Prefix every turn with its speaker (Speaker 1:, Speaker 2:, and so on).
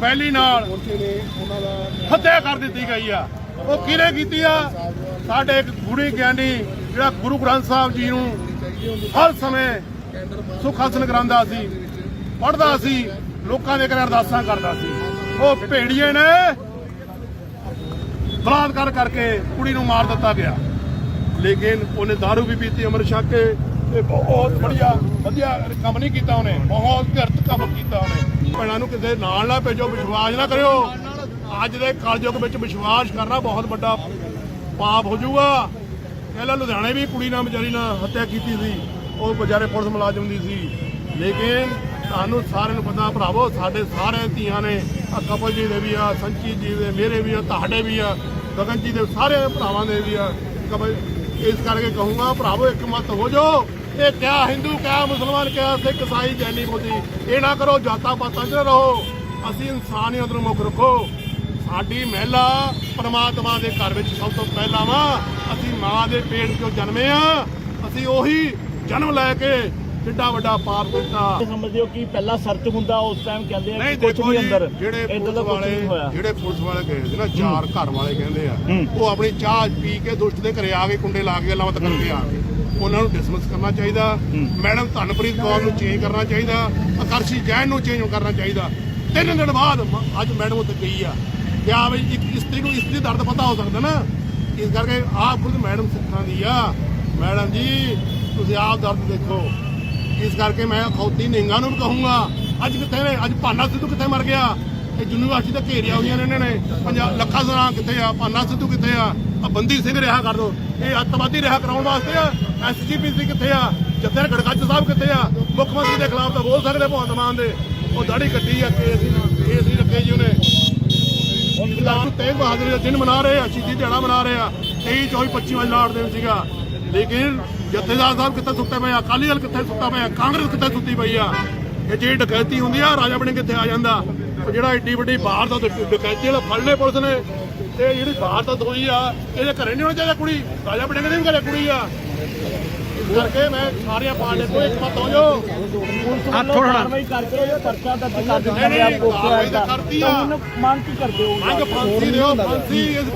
Speaker 1: ਪਹਿਲੀ ਨਾਲ ਹੱਤਿਆ ਕਰ ਦਿੱਤੀ ਗਈ ਆ। ਉਹ ਕਿਹਨੇ ਕੀਤੀ ਆ? ਸਾਡੇ ਇੱਕ ਗੁਰੂ ਗਿਆਨੀ, ਜਿਹੜਾ ਗੁਰੂ ਗ੍ਰੰਥ ਸਾਹਿਬ ਜੀ ਨੂੰ ਹਰ ਸਮੇਂ ਸੁੱਖ ਹਾਸਲ ਕਰਾਉਂਦਾ ਸੀ ਪੜਦਾ ਸੀ, ਲੋਕਾਂ ਦੇ ਘਰ ਅਰਦਾਸਾਂ ਕਰਦਾ ਸੀ। ਉਹ ਭੇੜੀਏ ਨੇ ਬਲਾਤਕਾਰ ਕਰਕੇ ਕੁੜੀ ਨੂੰ ਮਾਰ ਦਿੱਤਾ ਗਿਆ। ਲੇਕਿਨ ਉਹਨੇ दारू ਵੀ ਪੀਤੀ, ਅਮਰ ਛੱਕ ਕੇ। ਤੇ ਬਹੁਤ ਵਧੀਆ ਵਧੀਆ ਕੰਮ ਨਹੀਂ ਕੀਤਾ ਉਹਨੇ। ਬਹੁਤ ਘਰਤ ਕੰਮ ਕੀਤਾ ਉਹਨੇ। ਭੈਣਾਂ ਨੂੰ ਕਿਸੇ ਨਾਲ ਨਾ ਭੇਜੋ, ਵਿਸ਼ਵਾਸ ਨਾ ਕਰਿਓ। ਅੱਜ ਦੇ ਕਲਯੁਗ ਵਿੱਚ ਵਿਸ਼ਵਾਸ ਕਰਨਾ ਬਹੁਤ ਵੱਡਾ ਪਾਪ ਹੋ ਜਾਊਗਾ। ਪਹਿਲਾਂ ਲੁਧਿਆਣੇ ਵੀ ਕੁੜੀ ਨਾਲ ਵਿਚਾਰੀ ਨਾਲ ਹੱਤਿਆ ਕੀਤੀ ਸੀ। ਉਹ ਵਿਚਾਰੇ ਪੁਲਿਸ ਮੁਲਾਜ਼ਮ ਦੀ ਸੀ। ਲੇਕਿਨ ਤੁਹਾਨੂੰ ਸਾਰਿਆਂ ਨੂੰ ਪਤਾ ਭਰਾਵੋ, ਸਾਡੇ ਸਾਰੇ ਧੀਆਂ ਨੇ ਆ ਕਪਲ ਜੀ ਦੇ ਵੀ ਆ, ਸੰਚੀ ਜੀ ਦੇ, ਮੇਰੇ ਵੀ ਆ, ਤੁਹਾਡੇ ਵੀ ਆ, ਗਗਨ ਜੀ ਦੇ ਸਾਰੇ ਭਰਾਵਾਂ ਦੇ ਵੀ ਆ। ਕਪਲ ਇਸ ਕਰਕੇ ਕਹੂੰਗਾ, ਭਰਾਵੋ, ਇੱਕ ਮਤ ਹੋ ਜਾਓ ਇਹ ਕਿਆ ਹਿੰਦੂ, ਕਿਆ ਮੁਸਲਮਾਨ, ਕਿਆ ਸਿੱਖ ਇਸਾਈ ਜੈਨੀ ਬੋਧੀ ਇਹ ਨਾ ਕਰੋ, ਜਾਤਾਂ ਪਾਤਾਂ 'ਚ ਰਹੋ। ਅਸੀਂ ਇਨਸਾਨੀਅਤ ਨੂੰ ਮੁੱਖ ਰੱਖੋ। ਸਾਡੀ ਮਹਿਲਾ ਪਰਮਾਤਮਾ ਦੇ ਘਰ ਵਿੱਚ ਸਭ ਤੋਂ ਪਹਿਲਾਂ ਵਾ। ਅਸੀਂ ਮਾਂ ਦੇ ਪੇਟ 'ਚੋਂ ਜਨਮੇ ਆ। ਅਸੀਂ ਉਹੀ ਜਨਮ ਲੈ ਕੇ ਕਿੱਡਾ ਵੱਡਾ ਪਾਪ ਕੀਤਾ।
Speaker 2: ਸਮਝਦੇ ਹੋ ਕਿ ਪਹਿਲਾਂ ਸਰਚ ਹੁੰਦਾ ਉਸ ਟਾਈਮ ਕਹਿੰਦੇ ਆ ਕਿ ਕੁਝ ਨਹੀਂ ਅੰਦਰ।
Speaker 1: ਜਿਹੜੇ ਪੁਲਿਸ ਵਾਲੇ ਜਿਹੜੇ ਪੁਲਿਸ ਵਾਲੇ ਗਏ ਸੀ ਨਾ ਚਾਰ ਘਰ ਵਾਲੇ ਕਹਿੰਦੇ ਆ। ਉਹ ਆਪਣੀ ਚਾਹ ਪੀ ਕੇ ਦੁਸ਼ਟ ਦੇ ਘਰੇ ਆ ਕੇ ਕੁੰਡੇ ਲਾ ਕੇ ਲਾਵਤ ਕਰਕੇ ਆ। ਗਏ ਉਹਨਾਂ ਨੂੰ ਡਿਸਮਿਸ ਕਰਨਾ ਚਾਹੀਦਾ। ਮੈਡਮ ਧਨਪ੍ਰੀਤ ਕੌਰ ਨੂੰ ਚੇਂਜ ਕਰਨਾ ਚਾਹੀਦਾ। ਆਕਰਸ਼ੀ ਜੈਨ ਨੂੰ ਚੇਂਜ ਕਰਨਾ ਚਾਹੀਦਾ। ਤਿੰਨ ਦਿਨ ਬਾਅਦ ਅੱਜ ਮੈਡਮ ਉੱਥੇ ਗਈ ਆ। ਕਿ ਆ ਬਈ ਇੱਕ ਇਸਤਰੀ ਨੂੰ ਇਸਤਰੀ ਦਰਦ ਪਤਾ ਹੋ ਸਕਦਾ ਨਾ। ਇਸ ਕਰਕੇ ਆਪ ਖੁਦ ਮੈਡਮ ਸਿੱਖਾਂ ਦੀ ਆ। ਮੈਡਮ ਜੀ ਤੁਸੀਂ ਆਪ ਦਰਦ ਦੇਖੋ। ਇਸ ਕਰਕੇ ਮੈਂ ਅਖੌਤੀ ਨਿੰਗਾ ਨੂੰ ਵੀ ਕਹੂੰਗਾ। ਅੱਜ ਕਿੱਥੇ ਨੇ? ਅੱਜ ਪਾਨਾ ਸਿੱਧੂ ਕਿੱਥੇ ਮਰ ਗਿਆ? ਇਹ ਯੂਨੀਵਰਸਿਟੀ ਤਾਂ ਘੇਰੀਆਂ ਹੋਈਆਂ ਨੇ ਇਹਨਾਂ ਨੇ। ਪੰਜਾਬ ਲੱਖਾਂ ਸਰਾਂ ਕਿੱਥੇ ਆ? ਪਾਨਾ ਸਿੱਧੂ ਕਿੱਥੇ ਆ? ਆ ਬੰਦੀ ਸਿੰਘ ਰਿਹਾ ਕਰ ਦੋ। ਇਹ ਅੱਤਵਾਦੀ ਰਿਹਾ ਕਰਾਉਣ ਵਾਸਤੇ ਆ। ਐਸਜੀਪੀਸੀ ਕਿੱਥੇ ਆ? ਜੱਥੇ ਗੜਗੱਜ ਸਾਹਿਬ ਕਿੱਥੇ ਆ? ਮੁੱਖ ਮੰਤਰੀ ਦੇ ਖਿਲਾਫ ਤਾਂ ਬੋਲ ਸਕਦੇ ਭਗਵੰਤ ਮਾਨ ਦੇ। ਉਹ ਦਾੜੀ ਕੱਟੀ ਆ ਕੇਸ ਕੇਸ ਹੀ ਰੱਖੇ ਜੀ ਉਹਨੇ। ਗੁਰੂ ਤੇਗ ਬਹਾਦਰ ਦਾ ਦਿਨ ਮਨਾ ਰਹੇ ਆ, ਸ਼ਹੀਦੀ ਦਿਹਾੜਾ ਮਨਾ ਰਹੇ ਆ। 23 24 25 ਵਾਲਾ ਲਾੜ ਦਿਨ ਸੀਗਾ। ਲੇਕਿਨ ਜਥੇਦਾਰ ਸਾਹਿਬ ਕਿੱਥੇ ਸੁੱਤੇ ਪਏ ਆ? ਅਕਾਲੀ ਦਲ ਕਿੱਥੇ ਸੁੱਤਾ ਪਿਆ? ਕਾਂਗਰਸ ਕਿੱਥੇ ਸੁੱਤੀ ਪਈ ਆ? ਇਹ ਜਿਹੜੀ ਡਕੈਤੀ ਹੁੰਦੀ ਆ ਰਾਜਾ ਬਣੇ ਕਿੱਥੇ ਆ ਜਾਂਦਾ? ਉਹ ਜਿਹੜਾ ਏਡੀ ਵੱਡੀ ਬਾਹਰ ਦਾ ਡਕੈਤੀ ਵਾਲਾ ਫੜ ਲਏ ਪੁਲਿਸ ਨੇ। ਤੇ ਜਿਹੜੀ ਬਾਹਰ ਦਾ ਹੋਈ ਆ ਇਹਦੇ ਘਰੇ ਨਹੀਂ ਹੋਣਾ ਚਾਹੀਦਾ ਕੁੜੀ? ਰਾਜਾ ਬਣੇ ਕਿਹਦੇ ਘਰੇ ਕੁੜੀ ਆ। ਇਸ ਕਰਕੇ ਮੈਂ ਸਾਰੀਆਂ ਪਾਰਟੀਆਂ ਤੋਂ ਇੱਕ ਮਤ ਹੋ ਜਾਓ।
Speaker 2: ਹੱਥ ਕਾਰਵਾਈ ਕਰਕੇ ਪਰਚਾ ਦਰਜ ਕਰ ਦਿੱਤਾ ਗਿਆ। ਦਾ।
Speaker 1: ਕਰਤੀ ਆ।
Speaker 2: ਮੰਗ ਕੀ ਕਰਦੇ ਹੋ?
Speaker 1: ਮੰਗ ਫਾਂਸੀ ਦਿਓ ਫਾਂਸੀ ਇਸ